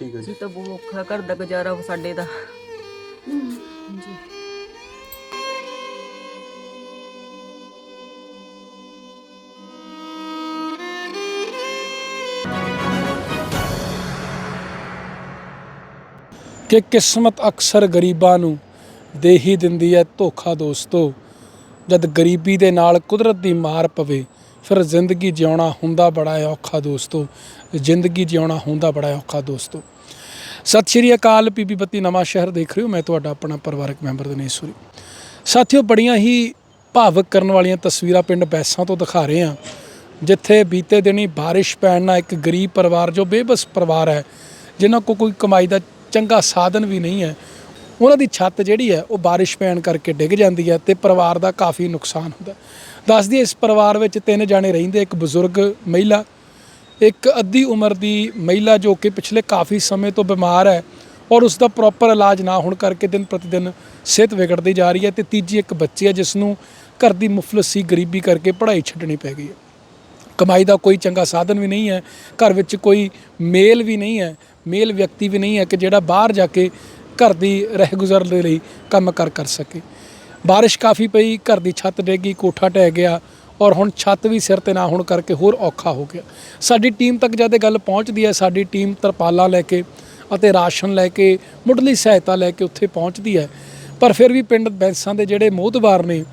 ਠੀਕ ਹੈ ਜੀ। ਅਸੀਂ ਤਾਂ ਬਹੁਤ ਔਖਾ ਘਰ ਦਾ ਗੁਜ਼ਾਰਾ ਵਾ ਸਾਡੇ ਦਾ। ਜੀ ਕਿ ਕਿਸਮਤ ਅਕਸਰ ਗਰੀਬਾਂ ਨੂੰ ਦੇ ਹੀ ਦਿੰਦੀ ਹੈ ਧੋਖਾ ਦੋਸਤੋ। ਜਦ ਗਰੀਬੀ ਦੇ ਨਾਲ ਕੁਦਰਤ ਦੀ ਮਾਰ ਪਵੇ ਫਿਰ ਜ਼ਿੰਦਗੀ ਜਿਉਣਾ ਹੁੰਦਾ ਬੜਾ ਹੈ ਔਖਾ ਦੋਸਤੋ। ਜ਼ਿੰਦਗੀ ਜਿਉਣਾ ਹੁੰਦਾ ਬੜਾ ਔਖਾ ਦੋਸਤੋ। ਸਤਿ ਸ਼੍ਰੀ ਅਕਾਲ ਪੀਪੀ ਬੱਤੀ ਨਵਾਂ ਸ਼ਹਿਰ ਦੇਖ ਰਹੇ ਹੋ। ਮੈਂ ਤੁਹਾਡਾ ਆਪਣਾ ਪਰਿਵਾਰਕ ਮੈਂਬਰ ਦਿਨੇਸ਼ ਸੂਰੀ। ਸਾਥੀਓ, ਬੜੀਆਂ ਹੀ ਭਾਵਕ ਕਰਨ ਵਾਲੀਆਂ ਤਸਵੀਰਾਂ ਪਿੰਡ ਬੈਸਾਂ ਤੋਂ ਦਿਖਾ ਰਹੇ ਹਾਂ, ਜਿੱਥੇ ਬੀਤੇ ਦਿਨੀ ਬਾਰਿਸ਼ ਪੈਣ ਨਾਲ ਇੱਕ ਗਰੀਬ ਪਰਿਵਾਰ, ਜੋ ਬੇਬਸ ਪਰਿਵਾਰ ਹੈ, ਜਿਨ੍ਹਾਂ ਕੋਲ ਕੋਈ ਕਮਾਈ ਦਾ ਚੰਗਾ ਸਾਧਨ ਵੀ ਨਹੀਂ ਹੈ, ਉਹਨਾਂ ਦੀ ਛੱਤ ਜਿਹੜੀ ਹੈ, ਉਹ ਬਾਰਿਸ਼ ਪੈਣ ਕਰਕੇ ਡਿੱਗ ਜਾਂਦੀ ਹੈ ਤੇ ਪਰਿਵਾਰ ਦਾ ਕਾਫੀ ਨੁਕਸਾਨ ਹੁੰਦਾ ਦੱਸਦੀ ਇਸ ਪਰਿਵਾਰ ਵਿੱਚ ਤਿੰਨ ਜਾਣੇ ਰਹਿੰਦੇ, ਇੱਕ ਬਜ਼ੁਰਗ, ਮਹਿਲਾ ਇੱਕ ਅੱਧੀ ਉਮਰ ਦੀ ਮਹਿਲਾ ਜੋ ਕਿ ਪਿਛਲੇ ਕਾਫੀ ਸਮੇਂ ਤੋਂ ਬਿਮਾਰ ਹੈ ਔਰ ਉਸ ਦਾ ਪ੍ਰੋਪਰ ਇਲਾਜ ਨਾ ਹੋਣ ਕਰਕੇ ਦਿਨ ਪ੍ਰਤੀ ਦਿਨ ਸਿਹਤ ਵਿਗੜਦੀ ਜਾ ਰਹੀ ਹੈ ਤੇ ਤੀਜੀ ਇੱਕ ਬੱਚੀ ਹੈ ਜਿਸ ਨੂੰ ਘਰ ਦੀ ਮੁਫਲਸੀ ਗਰੀਬੀ ਕਰਕੇ ਪੜ੍ਹਾਈ ਛੱਡਣੀ ਪੈ ਗਈ ਹੈ। ਕਮਾਈ ਦਾ ਕੋਈ ਚੰਗਾ ਸਾਧਨ ਵੀ ਨਹੀਂ ਹੈ, ਘਰ ਵਿੱਚ ਕੋਈ ਮੇਲ ਵੀ ਨਹੀਂ ਹੈ, ਮੇਲ ਵਿਅਕਤੀ ਵੀ ਨਹੀਂ ਹੈ ਕਿ ਜਿਹੜਾ ਬਾਹਰ ਜਾ ਕੇ ਘਰ ਦੀ ਰਹਿਗੁਜ਼ਰ ਦੇ ਲਈ ਕੰਮ ਕਰ ਕਰ ਸਕੇ। ਬਾਰਿਸ਼ ਕਾਫੀ ਪਈ, ਘਰ ਦੀ ਛੱਤ ਡੇਗੀ ਕੋਠਾ ਟਹਿ ਗਿਆ ਔਰ ਹੁਣ ਛੱਤ ਵੀ ਸਿਰ ਤੇ ਨਾ ਹੋਣ ਕਰਕੇ ਹੋਰ ਔਖਾ ਹੋ ਗਿਆ। ਸਾਡੀ ਟੀਮ ਤੱਕ ਜਦ ਇਹ ਗੱਲ ਪਹੁੰਚਦੀ ਹੈ, ਸਾਡੀ ਟੀਮ ਤਰਪਾਲਾਂ ਲੈ ਕੇ ਅਤੇ ਰਾਸ਼ਨ ਲੈ ਕੇ, ਮੁੱਢਲੀ ਸਹਾਇਤਾ ਲੈ ਕੇ ਉੱਥੇ ਪਹੁੰਚਦੀ ਹੈ। ਪਰ ਫਿਰ ਵੀ ਪਿੰਡ ਬੈਂਸਾਂ ਦੇ ਜਿਹੜੇ ਮੋਹਤਬਾਰ ਨੇ,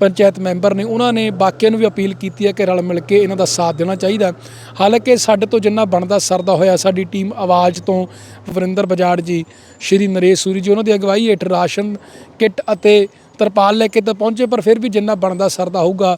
ਪੰਚਾਇਤ ਮੈਂਬਰ ਨੇ, ਉਹਨਾਂ ਨੇ ਬਾਕੀਆਂ ਨੂੰ ਵੀ ਅਪੀਲ ਕੀਤੀ ਹੈ ਕਿ ਰਲ ਮਿਲ ਕੇ ਇਹਨਾਂ ਦਾ ਸਾਥ ਦੇਣਾ ਚਾਹੀਦਾ ਹਾਲਾਂਕਿ ਸਾਡੇ ਤੋਂ ਜਿੰਨਾ ਬਣਦਾ ਸਰਦਾ ਹੋਇਆ, ਸਾਡੀ ਟੀਮ ਆਵਾਜ਼ ਤੋਂ ਵਰਿੰਦਰ ਬਜਾੜ ਜੀ, ਸ਼੍ਰੀ ਨਰੇਸ਼ ਸੂਰੀ ਜੀ, ਉਹਨਾਂ ਦੀ ਅਗਵਾਈ ਹੇਠ ਰਾਸ਼ਨ ਕਿੱਟ ਅਤੇ ਤਰਪਾਲ ਲੈ ਕੇ ਤਾਂ ਪਹੁੰਚੇ, ਪਰ ਫਿਰ ਵੀ ਜਿੰਨਾ ਬਣਦਾ ਸਰਦਾ ਹੋਊਗਾ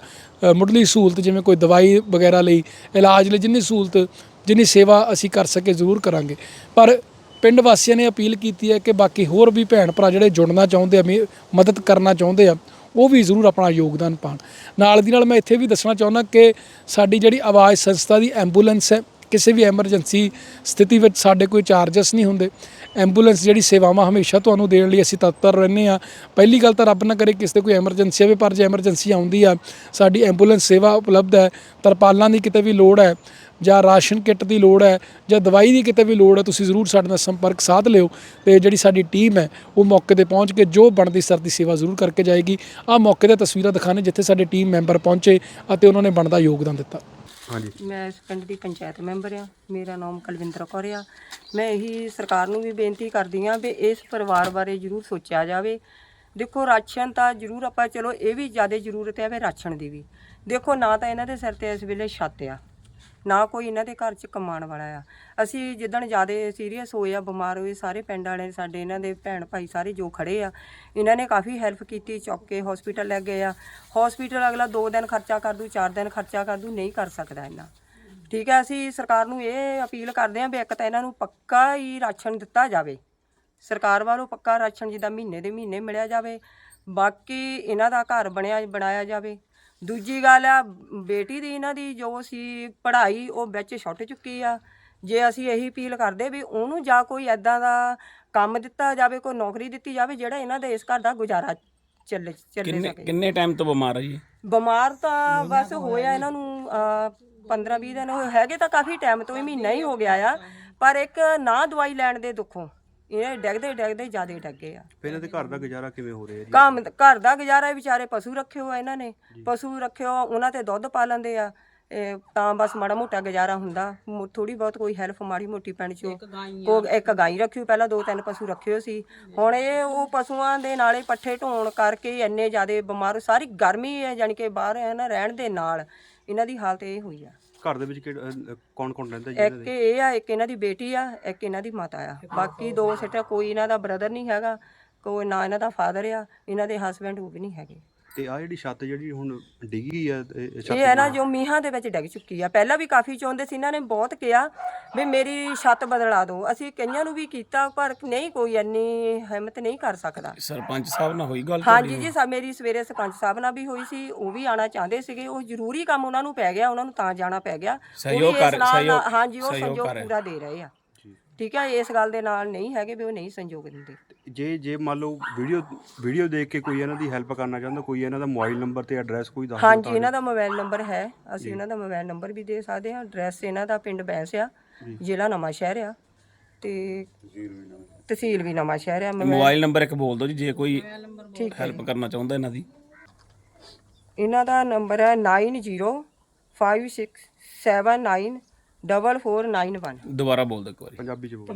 ਮੁੱਢਲੀ ਸਹੂਲਤ ਜਿਵੇਂ ਕੋਈ ਦਵਾਈ ਵਗੈਰਾ ਲਈ, ਇਲਾਜ ਲਈ, ਜਿੰਨੀ ਸਹੂਲਤ, ਜਿੰਨੀ ਸੇਵਾ ਅਸੀਂ ਕਰ ਸਕੇ ਜ਼ਰੂਰ ਕਰਾਂਗੇ। ਪਰ ਪਿੰਡ ਵਾਸੀਆਂ ਨੇ ਅਪੀਲ ਕੀਤੀ ਹੈ ਕਿ ਬਾਕੀ ਹੋਰ ਵੀ ਭੈਣ ਭਰਾ ਜਿਹੜੇ ਜੁੜਨਾ ਚਾਹੁੰਦੇ ਆ, ਮੇ- ਮਦਦ ਕਰਨਾ ਚਾਹੁੰਦੇ ਆ, ਉਹ ਵੀ ਜ਼ਰੂਰ ਆਪਣਾ ਯੋਗਦਾਨ ਪਾਣ। ਨਾਲ ਦੀ ਨਾਲ ਮੈਂ ਇੱਥੇ ਵੀ ਦੱਸਣਾ ਚਾਹੁੰਦਾ ਕਿ ਸਾਡੀ ਜਿਹੜੀ ਆਵਾਜ਼ ਸੰਸਥਾ ਦੀ ਐਂਬੂਲੈਂਸ ਹੈ ਕਿਸੇ ਵੀ ਐਮਰਜੈਂਸੀ ਸਥਿਤੀ ਵਿੱਚ ਸਾਡੇ ਕੋਈ ਚਾਰਜਸ ਨਹੀਂ ਹੁੰਦੇ। ਐਂਬੂਲੈਂਸ ਜਿਹੜੀ ਸੇਵਾਵਾਂ ਹਮੇਸ਼ਾ ਤੁਹਾਨੂੰ ਦੇਣ ਲਈ ਅਸੀਂ ਤਤਪਰ ਰਹਿੰਦੇ ਆ ਪਹਿਲੀ ਗੱਲ ਤਾਂ ਰੱਬ ਨਾ ਕਰੇ ਕਿਸੇ ਤੇ ਕੋਈ ਐਮਰਜੈਂਸੀ ਆਵੇ, ਪਰ ਜੇ ਐਮਰਜੈਂਸੀ ਆਉਂਦੀ ਆ, ਸਾਡੀ ਐਂਬੂਲੈਂਸ ਸੇਵਾ ਉਪਲਬਧ ਹੈ, ਤਰਪਾਲਾਂ ਦੀ ਕਿਤੇ ਵੀ ਲੋੜ ਹੈ, ਜਾਂ ਰਾਸ਼ਨ ਕਿੱਟ ਦੀ ਲੋੜ ਹੈ, ਜਾਂ ਦਵਾਈ ਦੀ ਕਿਤੇ ਵੀ ਲੋੜ ਹੈ, ਤੁਸੀਂ ਜ਼ਰੂਰ ਸਾਡੇ ਨਾਲ ਸੰਪਰਕ ਸਾਧ ਲਿਓ ਤੇ ਜਿਹੜੀ ਸਾਡੀ ਟੀਮ ਹੈ, ਉਹ ਮੌਕੇ ਤੇ ਪਹੁੰਚ ਕੇ ਜੋ ਬਣਦੀ ਸਰਦੀ ਸੇਵਾ ਜ਼ਰੂਰ ਕਰਕੇ ਜਾਏਗੀ। ਆਹ ਮੌਕੇ ਤੇ ਤਸਵੀਰਾਂ ਦਿਖਾਣੇ ਜਿੱਥੇ ਸਾਡੇ ਟੀਮ ਮੈਂਬਰ ਪਹੁੰਚੇ ਅਤੇ ਉਹਨਾਂ ਨੇ ਬਣਦਾ ਯੋਗਦਾਨ ਦਿੱਤਾ। ਹਾਂਜੀ। ਮੈਂ ਇਸ ਪਿੰਡ ਦੀ ਪੰਚਾਇਤ ਮੈਂਬਰ ਆ ਮੇਰਾ ਨਾਮ ਕੁਲਵਿੰਦਰ ਕੌਰ ਆ। ਮੈਂ ਇਹੀ ਸਰਕਾਰ ਨੂੰ ਵੀ ਬੇਨਤੀ ਕਰਦੀ ਆ ਵੀ ਇਸ ਪਰਿਵਾਰ ਬਾਰੇ ਜ਼ਰੂਰ ਸੋਚਿਆ ਜਾਵੇ। ਦੇਖੋ, ਰਾਸ਼ਨ ਤਾਂ ਜ਼ਰੂਰ ਆਪਾਂ, ਚਲੋ, ਇਹ ਵੀ ਜ਼ਿਆਦਾ ਜ਼ਰੂਰਤ ਹੈ ਵੀ ਰਾਸ਼ਨ ਦੀ ਵੀ। ਦੇਖੋ, ਨਾ ਤਾਂ ਇਹਨਾਂ ਦੇ ਸਿਰ ਤੇ ਇਸ ਵੇਲੇ ਛੱਤ ਆ। ਨਾ ਕੋਈ ਇਹਨਾਂ ਦੇ ਘਰ 'ਚ ਕਮਾਉਣ ਵਾਲਾ ਆ। ਅਸੀਂ ਜਿੱਦਣ ਜ਼ਿਆਦਾ ਸੀਰੀਅਸ ਹੋਏ ਆ, ਬਿਮਾਰ ਹੋਏ, ਸਾਰੇ ਪਿੰਡ ਵਾਲੇ, ਸਾਡੇ ਇਹਨਾਂ ਦੇ ਭੈਣ ਭਾਈ ਸਾਰੇ ਜੋ ਖੜੇ ਆ, ਇਹਨਾਂ ਨੇ ਕਾਫੀ ਹੈਲਪ ਕੀਤੀ, ਚੁੱਕ ਕੇ ਹਸਪੀਟਲ ਲੈ ਗਏ ਆ। ਹਸਪੀਟਲ ਅਗਲਾ 2 ਦਿਨ ਖਰਚਾ ਕਰ ਦੂ 4 ਦਿਨ ਖਰਚਾ ਕਰ ਦੂ, ਨਹੀਂ ਕਰ ਸਕਦਾ ਇੰਨਾ। ਠੀਕ ਹੈ ਅਸੀਂ ਸਰਕਾਰ ਨੂੰ ਇਹ ਅਪੀਲ ਕਰਦੇ ਹਾਂ ਵੀ ਇੱਕ ਤਾਂ ਇਹਨਾਂ ਨੂੰ ਪੱਕਾ ਹੀ ਰਾਸ਼ਨ ਦਿੱਤਾ ਜਾਵੇ। ਸਰਕਾਰ ਵੱਲੋਂ ਪੱਕਾ ਰਾਸ਼ਨ ਜਿੱਦਾਂ ਮਹੀਨੇ ਦੇ ਮਹੀਨੇ ਮਿਲਿਆ ਜਾਵੇ, ਬਾਕੀ ਇਹਨਾਂ ਦਾ ਘਰ ਬਣਿਆ, ਬਣਾਇਆ ਜਾਵੇ। ਦੂਜੀ ਗੱਲ ਆ ਬੇਟੀ ਦੀ ਇਹਨਾਂ ਦੀ ਜੋ ਸੀ ਪੜ੍ਹਾਈ ਉਹ ਵਿੱਚ ਛੁੱਟ ਚੁੱਕੀ ਆ। ਜੇ ਅਸੀਂ ਇਹੀ ਅਪੀਲ ਕਰਦੇ ਵੀ ਉਹਨੂੰ ਜਾਂ ਕੋਈ ਐਦਾਂ ਦਾ ਕੰਮ ਦਿੱਤਾ ਜਾਵੇ ਕੋਈ ਨੌਕਰੀ ਦਿੱਤੀ ਜਾਵੇ ਜਿਹੜਾ ਇਹਨਾਂ ਦੇ ਇਸ ਘਰ ਦਾ ਗੁਜ਼ਾਰਾ ਚੱਲੇ ਚੱਲੇ ਕਿੰਨੇ ਸਕੇ। ਕਿੰਨੇ ਟਾਈਮ ਤੋਂ ਬਿਮਾਰ ਹੈ ਜੀ? ਬਿਮਾਰ ਤਾਂ ਬਸ ਹੋਇਆ ਇਹਨਾਂ ਨੂੰ 15 20 ਦਿਨ ਹੋਏ ਹੈਗੇ ਤਾਂ ਕਾਫੀ ਟਾਈਮ ਤੋਂ ਹੀ ਮਹੀਨਾ ਹੀ ਹੋ ਗਿਆ ਆ ਪਰ ਇੱਕ ਨਾ ਦਵਾਈ ਲੈਣ ਦੇ ਦੁੱਖੋਂ ਇਹ ਡੈਗਦੇ ਡੈਗਦੇ ਜਿਆਦੇ ਡੱਗੇ ਆ। ਫਿਰ ਇਹਨਾਂ ਦੇ ਘਰ ਦਾ ਗੁਜ਼ਾਰਾ ਕਿਵੇਂ ਹੋ ਰਿਹਾ ਜੀ? ਕੰਮ ਘਰ ਦਾ ਗੁਜ਼ਾਰਾ ਇਹ ਵਿਚਾਰੇ ਪਸ਼ੂ ਰੱਖੇ ਹੋਏ ਇਹਨਾਂ ਨੇ। ਪਸ਼ੂ ਰੱਖਿਓ ਉਹਨਾਂ ਤੇ ਦੁੱਧ ਪਾ ਲੈਂਦੇ ਆ। ਇਹ ਤਾਂ ਬਸ ਮਾੜਾ ਮੋਟਾ ਗੁਜ਼ਾਰਾ ਹੁੰਦਾ। ਥੋੜੀ ਬਹੁਤ ਕੋਈ ਹੈਲਪ ਮਾੜੀ ਮੋਟੀ ਪਿੰਡ ਚੋਂ। ਕੋ ਇੱਕ ਗਾਈ ਰੱਖੀ ਹੋਈ, ਪਹਿਲਾਂ ਦੋ ਤਿੰਨ ਪਸ਼ੂ ਰੱਖੇ ਹੋਏ ਸੀ। ਹੁਣ ਇਹ ਉਹ ਪਸ਼ੂਆਂ ਦੇ ਨਾਲੇ ਪੱਠੇ ਢੋਣ ਕਰਕੇ ਇੰਨੇ ਜ਼ਿਆਦੇ ਬਿਮਾਰ ਸਾਰੀ ਗਰਮੀ ਹੈ ਜਾਣੀ ਕਿ ਬਾਹਰ ਹੈ ਨਾ ਰਹਿਣ ਦੇ ਨਾਲ। ਇਹਨਾਂ ਦੀ ਹਾਲਤ ਇਹ ਹੋਈ ਆ। ਘਰ ਦੇ ਵਿੱਚ ਕੌਣ ਕੌਣ ਰਹਿੰਦਾ ਜੀ ਇੱਕ ਇਹ ਆ ਇੱਕ ਇਹਨਾਂ ਦੀ ਬੇਟੀ ਆ ਇੱਕ ਇਹਨਾਂ ਦੀ ਮਾਤਾ ਆ। ਬਾਕੀ ਦੋ ਸਿੱਟਾ ਕੋਈ ਇਹਨਾਂ ਦਾ ਬ੍ਰਦਰ ਨਹੀਂ ਹੈਗਾ ਕੋਈ ਨਾ ਇਹਨਾਂ ਦਾ ਫਾਦਰ ਆ ਇਹਨਾਂ ਦੇ ਹਸਬੰਡ ਉਹ ਵੀ ਨਹੀਂ ਹੈਗੇ। ਤੇ ਆ ਜਿਹੜੀ ਛੱਤ ਜਿਹੜੀ ਹੁਣ ਡਿੱਗੀ ਆ ਇਹ- ਛੱਤ ਇਹ ਹੈ ਨਾ ਜੋ ਮੀਂਹਾਂ ਦੇ ਵਿੱਚ ਡਿੱਗ ਚੁੱਕੀ ਆ। ਪਹਿਲਾਂ ਵੀ ਕਾਫੀ ਚਾਹੁੰਦੇ ਸੀ ਇਹਨਾਂ ਨੇ ਬਹੁਤ ਕਿਹਾ ਵੀ ਮੇਰੀ ਛੱਤ ਬਦਲਾ ਦਿਓ। ਅਸੀਂ ਕਈਆਂ ਨੂੰ ਵੀ ਕੀਤਾ ਪਰ ਨਹੀਂ ਕੋਈ ਇੰਨੀ ਹਿੰਮਤ ਨਹੀਂ ਕਰ ਸਕਦਾ। ਸਰਪੰਚ ਸਾਹਿਬ ਨਾਲ ਹੋਈ ਗੱਲ ਹਾਂਜੀ ਜੀ ਸਾ ਮੇਰੀ ਸਵੇਰੇ ਸਰਪੰਚ ਸਾਹਿਬ ਨਾਲ ਵੀ ਹੋਈ ਸੀ ਉਹ ਵੀ ਆਣਾ ਚਾਹੁੰਦੇ ਸੀਗੇ। ਉਹ ਜ਼ਰੂਰੀ ਕੰਮ ਉਹਨਾਂ ਨੂੰ ਪੈ ਗਿਆ ਉਹਨਾਂ ਨੂੰ ਤਾਂ ਜਾਣਾ ਪੈ ਗਿਆ। ਸਹਿਯੋਗ ਕਰ- ਸਹਿਯੋਗ- ਹਾਂਜੀ ਉਹ ਸਹਿਯੋਗ। ਪੂਰਾ ਦੇ ਰਹੇ ਆ। ਠੀਕ। ਹੈ ਇਸ ਗੱਲ ਦੇ ਨਾਲ ਨਹੀਂ ਹੈਗੇ ਵੀ ਉਹ ਨਹੀਂ ਸੰਯੋਗ ਦਿੰਦੇ। ਜੇ ਜੇ ਮੰਨ ਲਓ ਵੀਡੀਓ ਵੀਡੀਓ ਦੇਖ ਕੇ ਕੋਈ ਇਹਨਾਂ ਦੀ ਹੈਲਪ ਕਰਨਾ ਚਾਹੁੰਦਾ ਕੋਈ ਇਹਨਾਂ ਦਾ ਮੋਬਾਈਲ ਨੰਬਰ ਤੇ ਐਡਰੈਸ ਕੋਈ ਦੱਸ ਦਿਓ ਹਾਂਜੀ ਇਹਨਾਂ ਦਾ ਮੋਬਾਈਲ ਨੰਬਰ ਹੈ। ਅਸੀਂ ਇਹਨਾਂ ਦਾ ਮੋਬਾਈਲ ਨੰਬਰ ਵੀ ਦੇ ਸਕਦੇ ਹਾਂ। ਐਡਰੈਸ ਇਹਨਾਂ ਦਾ ਪਿੰਡ ਬੈਂਸ ਆ ਜ਼ਿਲ੍ਹਾ ਨਵਾਂ ਸ਼ਹਿਰ ਆ। ਤੇ ਤਹਿਸੀਲ ਵੀ ਨਵਾਂ ਸ਼ਹਿਰ ਆ। ਮੋਬਾਈਲ ਨੰਬਰ ਇੱਕ ਬੋਲ ਦਿਓ ਜੀ ਜੇ ਕੋਈ ਠੀਕ ਹੈ। ਹੈਲਪ ਕਰਨਾ ਚਾਹੁੰਦਾ ਇਹਨਾਂ ਦੀ। ਇਹਨਾਂ ਦਾ ਨੰਬਰ ਹੈ 9056794491 ਦੁਬਾਰਾ ਬੋਲ ਦਿਓ ਇੱਕ ਵਾਰੀ। ਪੰਜਾਬੀ ਚ ਬੋਲੋ।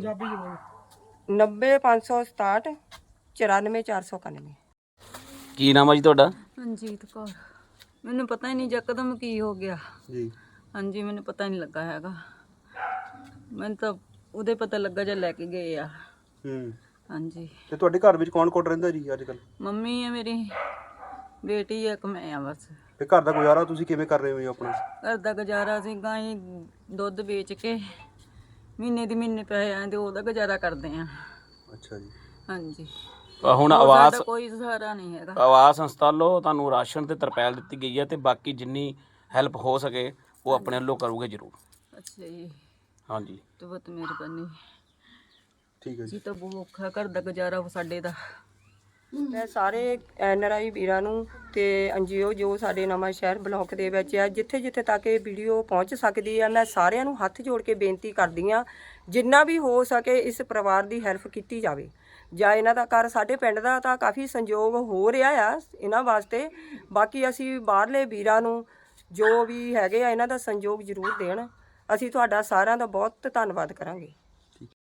90567 94491 ਕੀ ਨਾਮ ਆ ਜੀ ਤੁਹਾਡਾ? ਮਨਜੀਤ ਕੌਰ। ਮੈਨੂੰ ਪਤਾ ਹੀ ਨਹੀਂ ਯਕਦਮ ਕੀ ਹੋ ਗਿਆ। ਜੀ। ਹਾਂਜੀ ਮੈਨੂੰ ਪਤਾ ਹੀ ਨਹੀਂ ਲੱਗਾ ਹੈਗਾ। ਮੈਨੂੰ ਤਾਂ ਉਹਦੇ ਪਤਾ ਲੱਗਾ ਜਦ ਲੈ ਕੇ ਗਏ ਆ। ਹੂੰ। ਹਾਂਜੀ। ਤੇ ਤੁਹਾਡੇ ਘਰ ਵਿੱਚ ਕੌਣ ਕੌਣ ਰਹਿੰਦਾ ਜੀ ਅੱਜ ਕੱਲ ਮੰਮੀ ਹੈ ਮੇਰੀ ਬੇਟੀ ਹੈ ਇੱਕ ਮੈਂ ਆ ਬਸ। ਤੇ ਘਰ ਦਾ ਗੁਜ਼ਾਰਾ ਤੁਸੀਂ ਕਿਵੇਂ ਕਰ ਰਹੇ ਹੋ ਜੀ ਆਪਣਾ? ਘਰ ਦਾ ਗੁਜ਼ਾਰਾ ਸੀ ਗਾਂ ਹੀ ਦੁੱਧ ਵੇਚ ਕੇ ਮਹੀਨੇ ਦੀ ਮਹੀਨੇ ਪੈਸੇ ਆਉਂਦੇ ਉਹਦਾ ਗੁਜ਼ਾਰਾ ਕਰਦੇ ਆ। ਅੱਛਾ ਜੀ। ਹਾਂਜੀ। ਆ ਹੁਣ ਹੋਰ ਆਵਾਸ ਕੋਈ ਸਹਾਰਾ ਨਹੀਂ ਹੈਗਾ। ਆਵਾਸ ਸੰਸਥਾ ਵੱਲੋਂ ਤੁਹਾਨੂੰ ਰਾਸ਼ਨ ਤੇ ਤਰਪੈਲ ਦਿੱਤੀ ਗਈ ਹੈ ਤੇ ਬਾਕੀ ਜਿੰਨੀ ਹੈਲਪ ਹੋ ਸਕੇ ਉਹ ਆਪਣੇ ਵੱਲੋਂ ਕਰੋਗੇ ਜ਼ਰੂਰ। ਅੱਛਾ ਜੀ। ਹਾਂਜੀ। ਤੇ ਬਹੁਤ ਮਿਹਰਬਾਨੀ। ਠੀਕ ਹੈ ਜੀ। ਜੀ ਤਾਂ ਬਹੁਤ ਔਖਾ ਘਰ ਦਾ ਗੁਜ਼ਾਰਾ ਸਾਡੇ ਦਾ। ਮੈਂ ਸਾਰੇ ਐਨਆਰਆਈ ਵੀਰਾਂ ਨੂੰ ਤੇ ਐਨਜੀਓ ਜੋ ਸਾਡੇ ਨਵਾਂ ਸ਼ਹਿਰ ਬਲਾਕ ਦੇ ਵਿੱਚ ਆ ਜਿੱਥੇ ਜਿੱਥੇ ਤੱਕ ਇਹ ਵੀਡੀਓ ਪਹੁੰਚ ਸਕਦੀ ਆ, ਮੈਂ ਸਾਰਿਆਂ ਨੂੰ ਹੱਥ ਜੋੜ ਕੇ ਬੇਨਤੀ ਕਰਦੀ ਆ, ਜਿੰਨਾ ਵੀ ਹੋ ਸਕੇ ਇਸ ਪਰਿਵਾਰ ਦੀ ਹੈਲਪ ਕੀਤੀ ਜਾਵੇ। ਜਾਂ ਇਹਨਾਂ ਦਾ ਘਰ ਸਾਡੇ ਪਿੰਡ ਦਾ ਤਾਂ ਕਾਫੀ ਸੰਯੋਗ ਹੋ ਰਿਹਾ ਆ ਇਹਨਾਂ ਵਾਸਤੇ। ਬਾਕੀ ਅਸੀਂ ਬਾਹਰਲੇ ਵੀਰਾਂ ਨੂੰ ਜੋ ਵੀ ਹੈਗੇ ਆ, ਇਹਨਾਂ ਦਾ ਸੰਯੋਗ ਜ਼ਰੂਰ ਦੇਣ। ਅਸੀਂ ਤੁਹਾਡਾ ਸਾਰਿਆਂ ਦਾ ਬਹੁਤ ਧੰਨਵਾਦ ਕਰਾਂਗੇ।